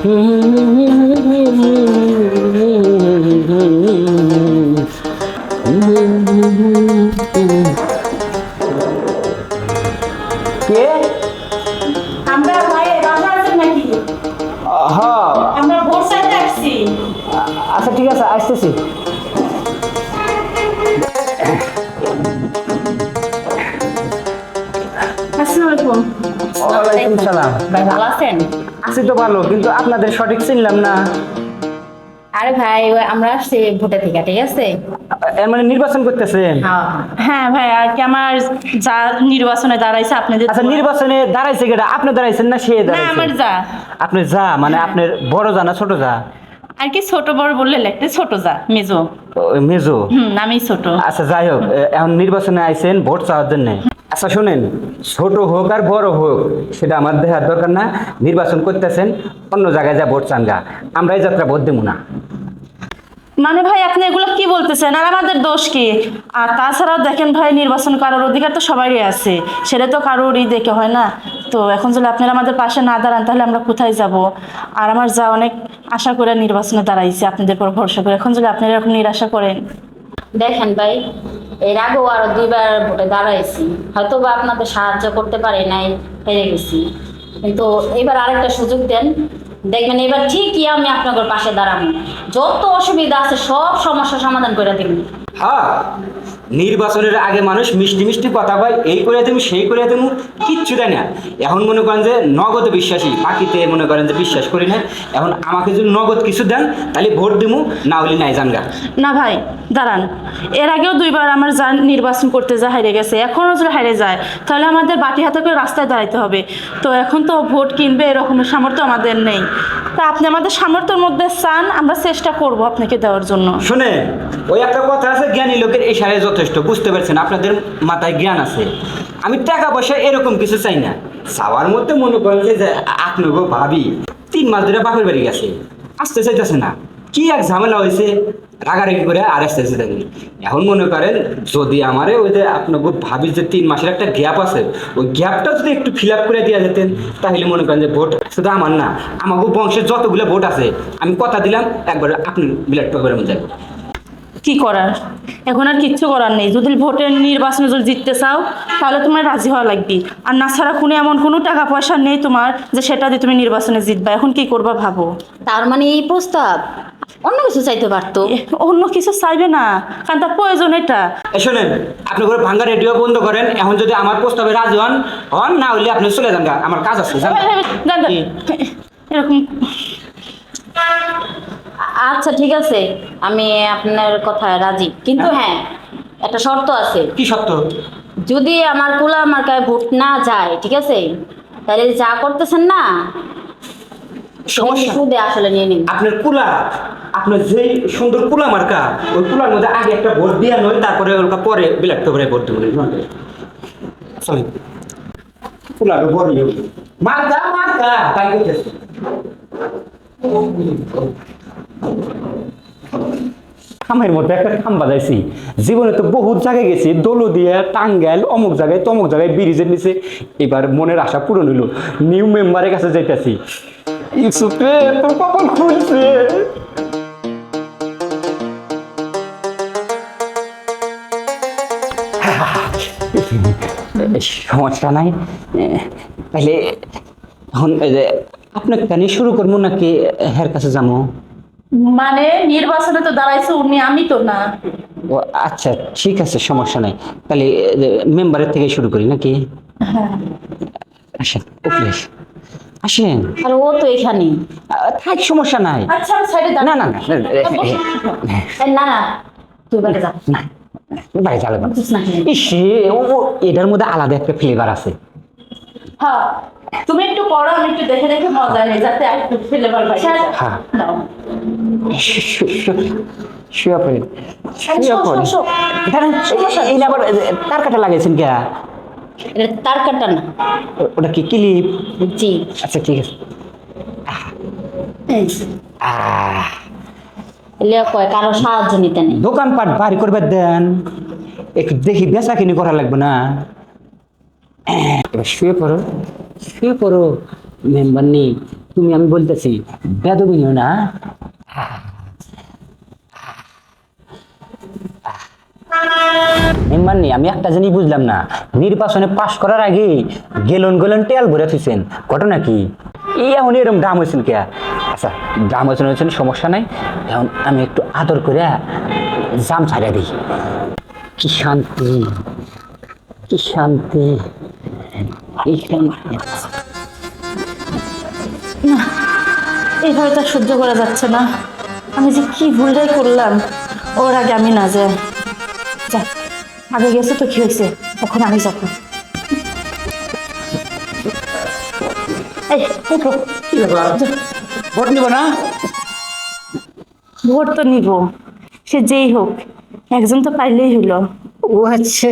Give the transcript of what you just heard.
কে? আমরা ভাই বাসা আছেন নাকি? হ্যাঁ আমরা ভোর সাইডে আসছি। আচ্ছা ঠিক আছে আসতেছি। আসসালামু আলাইকুম। ওয়ালাইকুম সালাম। ভাই ভালো আছেন? আছি তো ভালো কিন্তু আপনাদের সঠিক চিনলাম না। আরে ভাই ওই আমরা আসছি ভোটে থেকে ঠিক আছে? এর মানে নির্বাচন করতেছেন? হ্যাঁ ভাই আর কি আমার যা নির্বাচনে দাঁড়াইছে আপনাদের আচ্ছা নির্বাচনে দাঁড়াইছে কেটা আপনি দাঁড়াইছেন না সে না দাঁড়াইছে? আমার যা। আপনি যা মানে আপনার বড় যা না ছোট যা? আর কি ছোট বড় বললে লাগতে ছোট যা মেজো। ওই মেজো? হুম আমি ছোট। আচ্ছা যাই হোক এ, এখন নির্বাচনে আইছেন ভোট চাওয়ার জন্য। আচ্ছা শোনেন, ছোট হোক আর বড় হোক, সেটা আমার দেখার দরকার না। নির্বাচন করতেছেন, অন্য জায়গায় যা ভোট চান গা। আমরা এই যাত্রা ভোট দেবো না। মানে ভাই, আপনি এগুলো কি বলতেছেন? আর আমাদের দোষ কি? আর তাছাড়াও দেখেন ভাই, নির্বাচন করার অধিকার তো সবারই আছে। সেটা তো কারোরই দেখে হয় না। তো এখন যদি আপনারা আমাদের পাশে না দাঁড়ান, তাহলে আমরা কোথায় যাব? আর আমার যা অনেক আশা করে নির্বাচনে দাঁড়াইছে, আপনাদের উপর ভরসা করে। এখন যদি আপনারা এরকম নিরাশা করেন। দেখেন ভাই, এর আগেও আরও দুইবার ভোটে দাঁড়াইছি। হয়তো বা আপনাদের সাহায্য করতে পারে নাই, হেরে গেছি। কিন্তু এবার আরেকটা সুযোগ দেন। দেখবেন এবার ঠিকই আমি আপনাদের পাশে দাঁড়াবো। যত অসুবিধা আছে সব সমস্যা সমাধান করে দেবেন। হ্যাঁ নির্বাচনের আগে মানুষ মিষ্টি মিষ্টি কথা কয়, এই করে দেবো সেই করে দেবো কিচ্ছু দেয় না। এখন মনে করেন যে নগদ বিশ্বাসী, বাকিতে মনে করেন যে বিশ্বাস করি না। এখন আমাকে যদি নগদ কিছু দেন, তাহলে ভোট দিমু, না হলে নাই জানগা। না ভাই, দাঁড়ান। এর আগেও দুইবার আমার যা নির্বাচন করতে যা হারিয়ে গেছে, এখনও যদি হারিয়ে যায়, তাহলে আমাদের বাটি হাতে করে রাস্তায় দাঁড়াইতে হবে। তো এখন তো ভোট কিনবে এরকমের সামর্থ্য আমাদের নেই। তা আপনি আমাদের সামর্থ্যের মধ্যে চান, আমরা চেষ্টা করব আপনাকে দেওয়ার জন্য। শুনে ওই একটা কথা আছে, জ্ঞানী লোকের এই সারে যথেষ্ট, বুঝতে পারছেন, আপনাদের মাথায় জ্ঞান আছে। আমি টাকা পয়সা এরকম কিছু চাই না। চাওয়ার মধ্যে মনে করেন যে আপনাকে ভাবি, তিন মাস ধরে বাপের বাড়ি গেছে, আসতে চাইতেছে না। কি এক ঝামেলা হয়েছে? রাগারাগি করে আর আসতে চাইতেছে এখন মনে করেন যদি আমারে ওই যে আপনাকে ভাবি যে তিন মাসের একটা গ্যাপ আছে ওই গ্যাপটা যদি একটু ফিল আপ করে দেওয়া যেতেন তাহলে মনে করেন যে ভোট শুধু আমার না আমাকে বংশের যতগুলো ভোট আছে আমি কথা দিলাম একবার আপনি বিরাট পেপারের মধ্যে যাবেন। কি করার? এখন আর কিচ্ছু করার নেই। যদি ভোটের নির্বাচনে যদি জিততে চাও তাহলে তোমার রাজি হওয়া লাগবে। আর না ছাড়া কোনো এমন কোনো টাকা পয়সা নেই তোমার যে সেটা দিয়ে তুমি নির্বাচনে জিতবা। এখন কি করবা ভাবো? তার মানে এই প্রস্তাব অন্য কিছু চাইতে পারতো। অন্য কিছু চাইবে না কারণ তার প্রয়োজন এটা। শোনেন আপনি করে ভাঙ্গা রেডিও বন্ধ করেন এখন যদি আমার প্রস্তাবে রাজি হন হন না হইলে আপনি চলে যান গা, আমার কাজ আছে যান। যান, যান। এরকম। আচ্ছা ঠিক আছে আমি আপনার কথায় রাজি। কিন্তু হ্যাঁ। একটা শর্ত আছে। কি সত্য যদি আমার কুলা মার্কায় ভোট না যায় ঠিক আছে তাহলে যা করতেছেন না সমস্যা? সুদে আসলে নিয়ে নিন আপনার কুলা আপনার যে সুন্দর কুলা মার্কা ওই কুলার মধ্যে আগে একটা ভোট দিয়া নয় তারপরে ওটা পরে বিলাট পেপারে ভোট দেবো চলেন। কুলার ভোট মার্কা মার্কা তাই করতেছে খামের মধ্যে একটা খাম বাজাইছি। জীবনে তো বহুত জায়গায় গেছি দোলো দিয়ে টাঙ্গাইল অমুক জায়গায় তমুক জায়গায় ব্রিজের নিচে। এবার মনের আশা পূরণ হইল। নিউ মেম্বারের কাছে যাইতেছি। ইউসুফে তোর কপাল খুলছে সমস্যা নাই। তাহলে এখন আপনাকে কেন শুরু করব নাকি হের কাছে যাব? মানে নির্বাচনে তো দাঁড়াইছে উনি আমি তো না। ও আচ্ছা ঠিক আছে সমস্যা নাই। তাহলে মেম্বারের থেকে শুরু করি নাকি? আসেন প্লিজ আসেন। আর ও তো এখানে। থাক সমস্যা নাই। আচ্ছা সাইডে না না না না না তুই বাড়ি যা। না চালে না। ইসে ও এটার মধ্যে আলাদা একটা ফ্লেভার আছে। হ্যাঁ তুমি একটু পড়ো আমি একটু দেখে দেখে মজা নেই যাতে আর একটু ফ্লেভার পাই হ্যাঁ। শুয়ে শুয়ে তার কাটা লাগাইছেন কে? এটা তার কাটা না। ওটা কি ক্লিপ? জি। আচ্ছা ঠিক আছে। কয় কারও সাহায্য নিতে নেই। দোকানপাট বাড়ি করবে দেন। একটু দেখি বেচা কিনি করা লাগবে না। এবার শুয়ে পড়ো। শুয়ে পড়ো মেম্বার নেই। তুমি আমি বলতেছি বেদবিনীয় না। আমি একটা জিনিস বুঝলাম না। নির্বাচনে পাশ করার আগে গেলন গেলন তেল ভরে ঘটনা কি? এই এখন এরকম দাম কে? আচ্ছা দাম হয়েছেন হয়েছেন সমস্যা নাই। এখন আমি একটু আদর করে জাম ছাড়িয়ে দিই। কি শান্তি কি শান্তি। এইভাবে সহ্য করা যাচ্ছে না। আমি যে কি ভুলটাই করলাম, ওর আগে আমি না যাই। যা। আগে গেছে তো কি হয়েছে এখন আমি যাব। ভোট নিব না? ভোট তো নিব। সে যেই হোক একজন তো পাইলেই হলো। ও আচ্ছা।